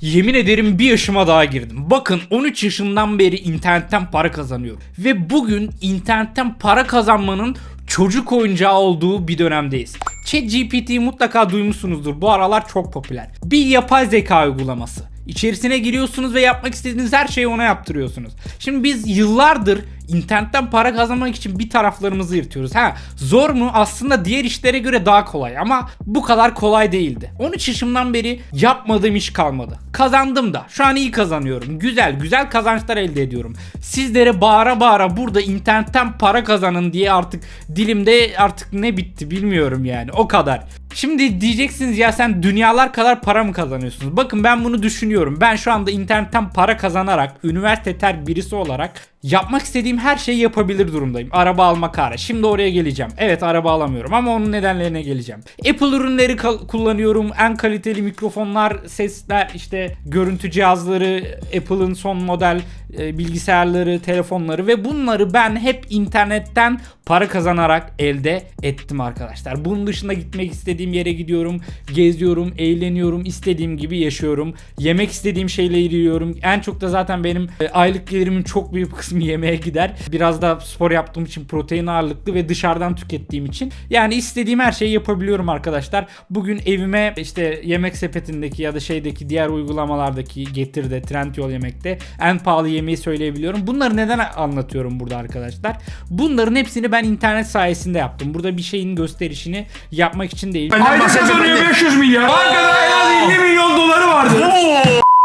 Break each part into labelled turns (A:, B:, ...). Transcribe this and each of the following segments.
A: Yemin ederim bir yaşıma daha girdim. Bakın 13 yaşından beri internetten para kazanıyorum. Ve bugün internetten para kazanmanın çocuk oyuncağı olduğu bir dönemdeyiz. ChatGPT'yi mutlaka duymuşsunuzdur. Bu aralar çok popüler. Bir yapay zeka uygulaması. İçerisine giriyorsunuz ve yapmak istediğiniz her şeyi ona yaptırıyorsunuz. Şimdi biz yıllardır internetten para kazanmak için bir taraflarımızı yırtıyoruz. Ha zor mu? Aslında diğer işlere göre daha kolay ama bu kadar kolay değildi. 13 yaşımdan beri yapmadığım iş kalmadı. Kazandım da. Şu an iyi kazanıyorum. Güzel güzel kazançlar elde ediyorum. Sizlere bağıra bağıra burada internetten para kazanın diye artık dilimde artık ne bitti bilmiyorum yani. O kadar. Şimdi diyeceksiniz ya sen dünyalar kadar para mı kazanıyorsunuz? Bakın ben bunu düşünüyorum. Ben şu anda internetten para kazanarak üniversite ter birisi olarak yapmak istediğim her şeyi yapabilir durumdayım. Araba almak hariç. Şimdi oraya geleceğim. Evet araba alamıyorum ama onun nedenlerine geleceğim. Apple ürünleri kullanıyorum. En kaliteli mikrofonlar, sesler, işte görüntü cihazları, Apple'ın son model e, bilgisayarları, telefonları ve bunları ben hep internetten para kazanarak elde ettim arkadaşlar. Bunun dışında gitmek istediğim yere gidiyorum, geziyorum, eğleniyorum, istediğim gibi yaşıyorum. Yemek istediğim şeyleri yiyorum. En çok da zaten benim e, aylık gelirimin çok büyük kısmı yemeğe gider. Biraz da spor yaptığım için protein ağırlıklı ve dışarıdan tükettiğim için. Yani istediğim her şeyi yapabiliyorum arkadaşlar. Bugün evime işte yemek sepetindeki ya da şeydeki diğer uygulamalardaki Getir'de, Trendyol yemekte en pahalı yemeği söyleyebiliyorum. Bunları neden anlatıyorum burada arkadaşlar? Bunların hepsini ben internet sayesinde yaptım. Burada bir şeyin gösterişini yapmak için değil.
B: Aylık kazanıyor 500 milyar. Bankada en az 50 milyon doları vardı.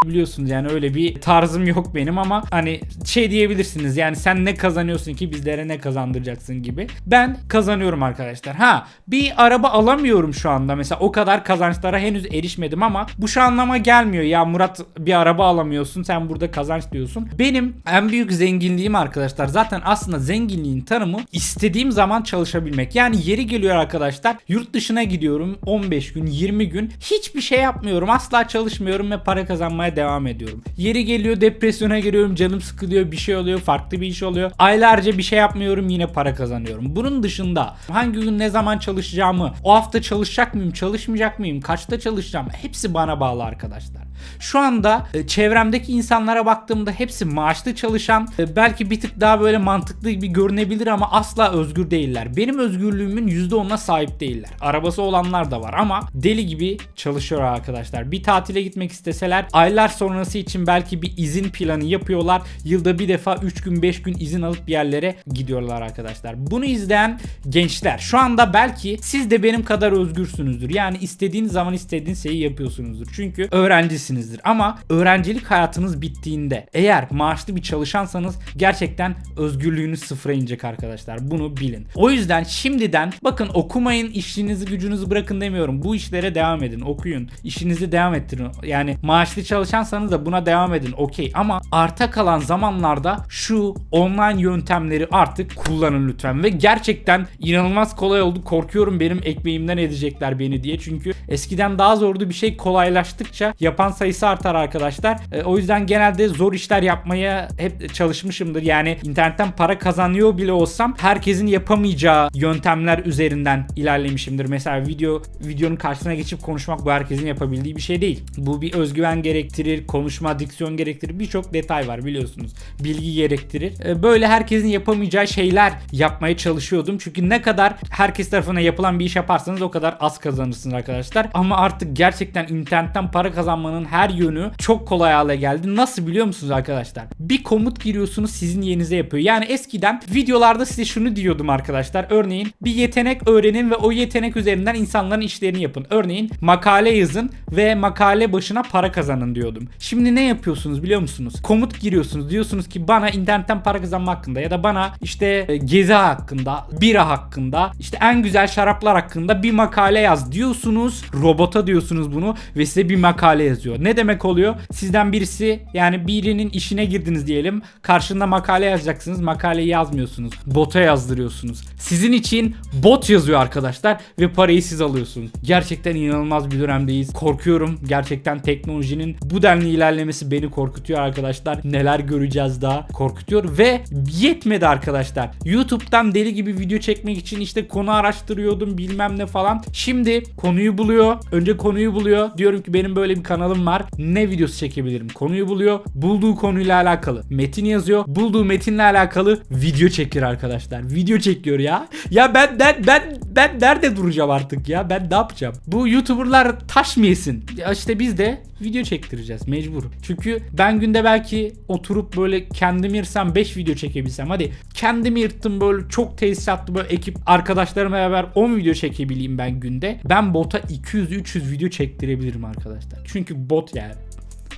A: Biliyorsunuz yani öyle bir tarzım yok benim ama hani şey diyebilirsiniz yani sen ne kazanıyorsun ki bizlere ne kazandıracaksın gibi. Ben kazanıyorum arkadaşlar. Ha bir araba alamıyorum şu anda mesela o kadar kazançlara henüz erişmedim ama bu şu anlama gelmiyor. Ya Murat bir araba alamıyorsun sen burada kazanç diyorsun. Benim en büyük zenginliğim arkadaşlar zaten aslında zenginliğin tanımı istediğim zaman çalışabilmek. Yani yeri geliyor arkadaşlar yurt dışına gidiyorum 15 gün 20 gün hiçbir şey yapmıyorum asla çalışmıyorum ve para kazanmaya devam ediyorum. Yeri geliyor depresyona giriyorum canım sıkılıyor bir şey oluyor farklı bir iş oluyor. Aylarca bir şey yapmıyorum yine para kazanıyorum. Bunun dışında hangi gün ne zaman çalışacağımı o hafta çalışacak mıyım çalışmayacak mıyım kaçta çalışacağım hepsi bana bağlı arkadaşlar. Şu anda e, çevremdeki insanlara baktığımda hepsi maaşlı çalışan e, belki bir tık daha böyle mantıklı gibi görünebilir ama asla özgür değiller. Benim özgürlüğümün %10'una sahip değiller. Arabası olanlar da var ama deli gibi çalışıyor arkadaşlar. Bir tatile gitmek isteseler aylar sonrası için belki bir izin planı yapıyorlar. Yılda bir defa 3 gün 5 gün izin alıp bir yerlere gidiyorlar arkadaşlar. Bunu izleyen gençler şu anda belki siz de benim kadar özgürsünüzdür. Yani istediğiniz zaman istediğiniz şeyi yapıyorsunuzdur. Çünkü öğrencisinizdir. Ama öğrencilik hayatınız bittiğinde eğer maaşlı bir çalışansanız gerçekten özgürlüğünüz sıfıra inecek arkadaşlar. Bunu bilin. O yüzden şimdiden bakın okumayın işinizi gücünüzü bırakın demiyorum. Bu işlere devam edin. Okuyun. işinizi devam ettirin. Yani maaşlı çalışansanız da buna devam edin. Okey ama arta kalan zamanlarda şu online yöntemleri artık kullanın lütfen ve gerçekten inanılmaz kolay oldu. Korkuyorum benim ekmeğimden edecekler beni diye. Çünkü eskiden daha zordu bir şey kolaylaştıkça yapan sayısı artar arkadaşlar. E, o yüzden genelde zor işler yapmaya hep çalışmışımdır. Yani internetten para kazanıyor bile olsam herkesin yapamayacağı yöntemler üzerinden ilerlemişimdir. Mesela video videonun karşısına geçip konuşmak bu herkesin yapabildiği bir şey değil. Bu bir özgüven gerektirir, konuşma, diksiyon gerektirir. Birçok detay var biliyorsunuz. Bilgi gerektirir. E, Böyle herkesin yapamayacağı şeyler yapmaya çalışıyordum. Çünkü ne kadar herkes tarafından yapılan bir iş yaparsanız o kadar az kazanırsınız arkadaşlar. Ama artık gerçekten internetten para kazanmanın her yönü çok kolay hale geldi. Nasıl biliyor musunuz arkadaşlar? Bir komut giriyorsunuz sizin yerinize yapıyor. Yani eskiden videolarda size şunu diyordum arkadaşlar. Örneğin bir yetenek öğrenin ve o yetenek üzerinden insanların işlerini yapın. Örneğin makale yazın ve makale başına para kazanın diyordum. Şimdi ne yapıyorsunuz biliyor musunuz? Komut giriyorsunuz. Diyorsunuz ki bana internetten para kazanma hakkında ya da bana işte e, gezi hakkında, bira hakkında, işte en güzel şaraplar hakkında bir makale yaz diyorsunuz. Robota diyorsunuz bunu ve size bir makale yazıyor. Ne demek oluyor? Sizden birisi yani birinin işine girdiniz diyelim. Karşında makale yazacaksınız. Makaleyi yazmıyorsunuz. Bota yazdırıyorsunuz. Sizin için bot yazıyor arkadaşlar ve parayı siz alıyorsunuz. Gerçekten inanılmaz bir dönemdeyiz. Korkuyorum gerçekten teknolojinin bu denli ilerlemesi beni korkutuyor arkadaşlar. Neler göreceğiz daha korkutuyor ve yetmedi arkadaşlar. YouTube'dan deli gibi video çekmek için işte konu araştırıyordum bilmem ne falan. Şimdi konuyu buluyor. Önce konuyu buluyor. Diyorum ki benim böyle bir kanalım var. Ne videosu çekebilirim? Konuyu buluyor. Bulduğu konuyla alakalı metin yazıyor. Bulduğu metinle alakalı video çekiyor arkadaşlar. Video çekiyor ya. Ya ben ben ben ben nerede duracağım artık ya? Ben ne yapacağım? Bu YouTuber'lar taş mı yesin? Ya işte biz de video çektireceğiz mecbur. Çünkü ben günde belki oturup böyle kendimi yırsam 5 video çekebilsem. Hadi kendimi yırttım böyle çok tesisatlı böyle ekip arkadaşlarımla beraber 10 video çekebileyim ben günde. Ben bota 200-300 video çektirebilirim arkadaşlar. Çünkü bot yani.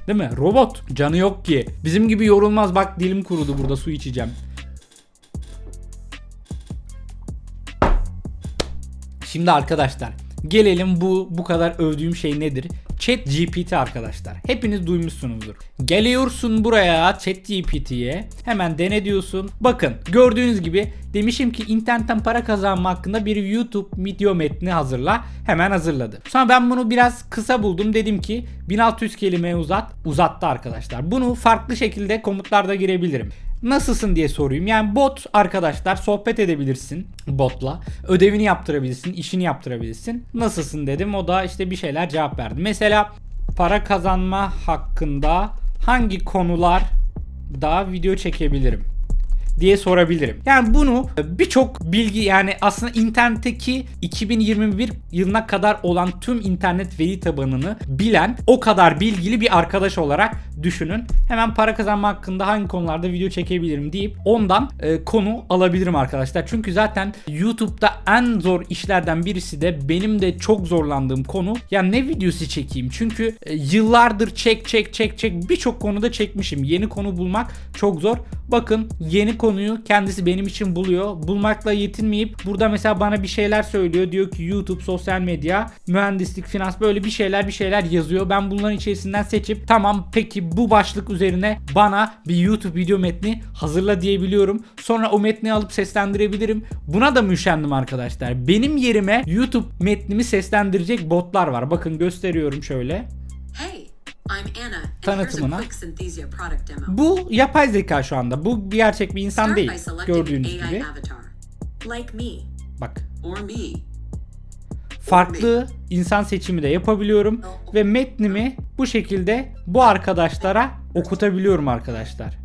A: Değil mi? Robot. Canı yok ki. Bizim gibi yorulmaz. Bak dilim kurudu burada su içeceğim. Şimdi arkadaşlar gelelim bu bu kadar övdüğüm şey nedir? Chat GPT arkadaşlar. Hepiniz duymuşsunuzdur. Geliyorsun buraya Chat GPT'ye. Hemen dene diyorsun. Bakın gördüğünüz gibi demişim ki internetten para kazanma hakkında bir YouTube video metni hazırla. Hemen hazırladı. Sonra ben bunu biraz kısa buldum. Dedim ki 1600 kelime uzat. Uzattı arkadaşlar. Bunu farklı şekilde komutlarda girebilirim. Nasılsın diye sorayım. Yani bot arkadaşlar sohbet edebilirsin botla. Ödevini yaptırabilirsin, işini yaptırabilirsin. Nasılsın dedim. O da işte bir şeyler cevap verdi. Mesela para kazanma hakkında hangi konular daha video çekebilirim? Diye sorabilirim. Yani bunu birçok bilgi yani aslında internetteki 2021 yılına kadar olan tüm internet veri tabanını bilen o kadar bilgili bir arkadaş olarak düşünün. Hemen para kazanma hakkında hangi konularda video çekebilirim deyip ondan e, konu alabilirim arkadaşlar. Çünkü zaten YouTube'da en zor işlerden birisi de benim de çok zorlandığım konu. Ya ne videosu çekeyim? Çünkü e, yıllardır çek çek çek çek birçok konuda çekmişim. Yeni konu bulmak çok zor. Bakın yeni konuyu kendisi benim için buluyor. Bulmakla yetinmeyip burada mesela bana bir şeyler söylüyor. Diyor ki YouTube, sosyal medya, mühendislik, finans böyle bir şeyler bir şeyler yazıyor. Ben bunların içerisinden seçip tamam peki bu başlık üzerine bana bir YouTube video metni hazırla diyebiliyorum. Sonra o metni alıp seslendirebilirim. Buna da müşendim arkadaşlar. Benim yerime YouTube metnimi seslendirecek botlar var. Bakın gösteriyorum şöyle. Tanıtımına. Bu yapay zeka şu anda. Bu gerçek bir insan değil. Gördüğünüz gibi. Bak farklı insan seçimi de yapabiliyorum ve metnimi bu şekilde bu arkadaşlara okutabiliyorum arkadaşlar.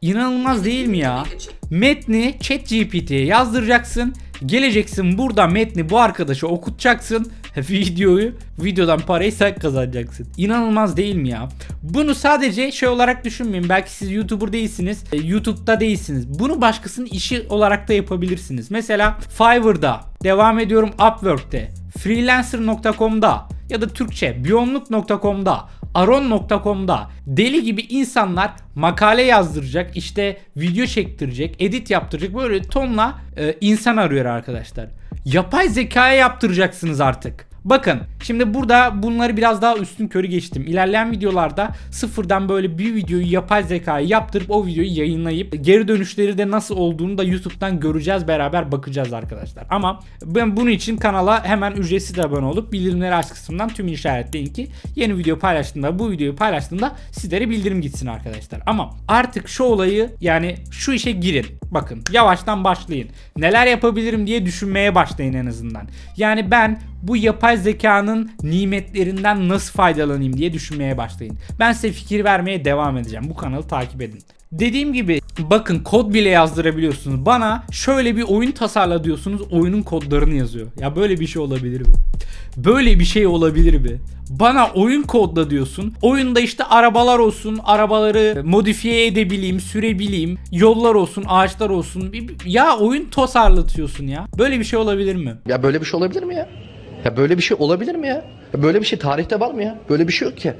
A: İnanılmaz değil mi ya? Metni ChatGPT'ye yazdıracaksın. Geleceksin burada metni bu arkadaşa okutacaksın. Videoyu videodan parayı sen kazanacaksın. İnanılmaz değil mi ya? Bunu sadece şey olarak düşünmeyin. Belki siz YouTuber değilsiniz. e, YouTube'da değilsiniz. Bunu başkasının işi olarak da yapabilirsiniz. Mesela Fiverr'da, devam ediyorum Upwork'te, freelancer.com'da ya da Türkçe biyonluk.com'da aron.com'da deli gibi insanlar makale yazdıracak, işte video çektirecek, edit yaptıracak böyle tonla e, insan arıyor arkadaşlar. Yapay zekaya yaptıracaksınız artık. Bakın şimdi burada bunları biraz daha üstün körü geçtim. İlerleyen videolarda sıfırdan böyle bir videoyu yapay zekaya yaptırıp o videoyu yayınlayıp geri dönüşleri de nasıl olduğunu da YouTube'dan göreceğiz beraber bakacağız arkadaşlar. Ama ben bunun için kanala hemen ücretsiz abone olup bildirimleri aç kısmından tüm işaretleyin ki yeni video paylaştığımda bu videoyu paylaştığımda sizlere bildirim gitsin arkadaşlar. Ama artık şu olayı yani şu işe girin. Bakın yavaştan başlayın. Neler yapabilirim diye düşünmeye başlayın en azından. Yani ben bu yapay zekanın nimetlerinden nasıl faydalanayım diye düşünmeye başlayın. Ben size fikir vermeye devam edeceğim. Bu kanalı takip edin. Dediğim gibi bakın kod bile yazdırabiliyorsunuz. Bana şöyle bir oyun tasarla diyorsunuz. Oyunun kodlarını yazıyor. Ya böyle bir şey olabilir mi? Böyle bir şey olabilir mi? Bana oyun kodla diyorsun. Oyunda işte arabalar olsun, arabaları modifiye edebileyim, sürebileyim, yollar olsun, ağaçlar olsun. Ya oyun tasarlatıyorsun ya. Böyle bir şey olabilir mi?
C: Ya böyle bir şey olabilir mi ya? Ya böyle bir şey olabilir mi ya? ya böyle bir şey tarihte var mı ya? Böyle bir şey yok ki.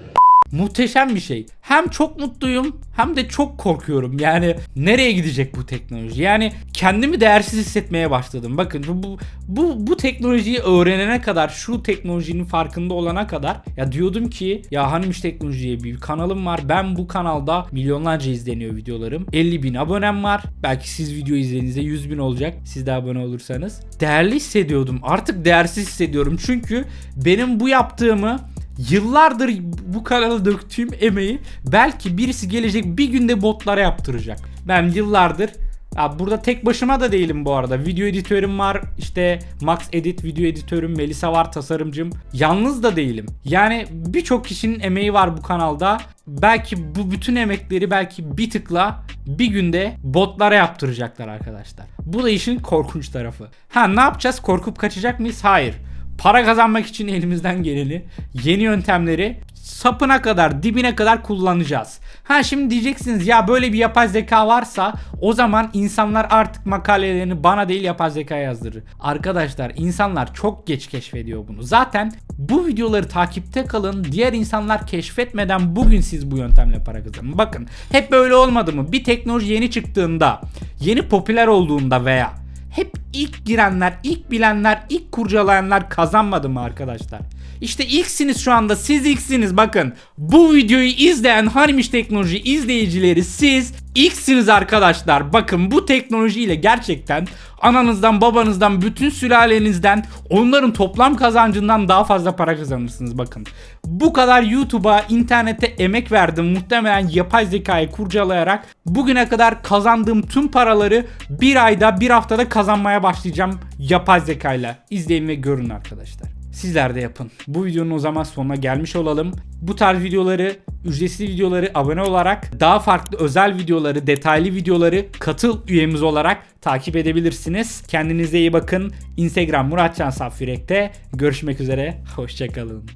A: Muhteşem bir şey. Hem çok mutluyum hem de çok korkuyorum. Yani nereye gidecek bu teknoloji? Yani kendimi değersiz hissetmeye başladım. Bakın bu bu bu teknolojiyi öğrenene kadar, şu teknolojinin farkında olana kadar ya diyordum ki ya hanimiş teknolojiye bir kanalım var. Ben bu kanalda milyonlarca izleniyor videolarım. 50 bin abonem var. Belki siz video izlediğinizde 100 bin olacak. Siz de abone olursanız. Değerli hissediyordum. Artık değersiz hissediyorum. Çünkü benim bu yaptığımı yıllardır bu kanala döktüğüm emeği belki birisi gelecek bir günde botlara yaptıracak. Ben yıllardır ya burada tek başıma da değilim bu arada. Video editörüm var. işte Max Edit video editörüm. Melisa var tasarımcım. Yalnız da değilim. Yani birçok kişinin emeği var bu kanalda. Belki bu bütün emekleri belki bir tıkla bir günde botlara yaptıracaklar arkadaşlar. Bu da işin korkunç tarafı. Ha ne yapacağız? Korkup kaçacak mıyız? Hayır. Para kazanmak için elimizden geleni, yeni yöntemleri sapına kadar, dibine kadar kullanacağız. Ha şimdi diyeceksiniz ya böyle bir yapay zeka varsa o zaman insanlar artık makalelerini bana değil yapay zekaya yazdırır. Arkadaşlar insanlar çok geç keşfediyor bunu. Zaten bu videoları takipte kalın. Diğer insanlar keşfetmeden bugün siz bu yöntemle para kazanın. Bakın hep böyle olmadı mı? Bir teknoloji yeni çıktığında, yeni popüler olduğunda veya hep ilk girenler, ilk bilenler, ilk kurcalayanlar kazanmadı mı arkadaşlar? İşte ilksiniz şu anda. Siz ilksiniz bakın. Bu videoyu izleyen Hanimiş Teknoloji izleyicileri siz ilksiniz arkadaşlar. Bakın bu teknolojiyle gerçekten ananızdan, babanızdan, bütün sülalenizden onların toplam kazancından daha fazla para kazanırsınız bakın. Bu kadar YouTube'a, internete emek verdim. Muhtemelen yapay zekayı kurcalayarak bugüne kadar kazandığım tüm paraları bir ayda, bir haftada kazanmaya başlayacağım yapay zekayla. İzleyin ve görün arkadaşlar. Sizler de yapın. Bu videonun o zaman sonuna gelmiş olalım. Bu tarz videoları, ücretsiz videoları abone olarak, daha farklı özel videoları, detaylı videoları katıl üyemiz olarak takip edebilirsiniz. Kendinize iyi bakın. Instagram Muratcan Saffirek'te görüşmek üzere. Hoşçakalın.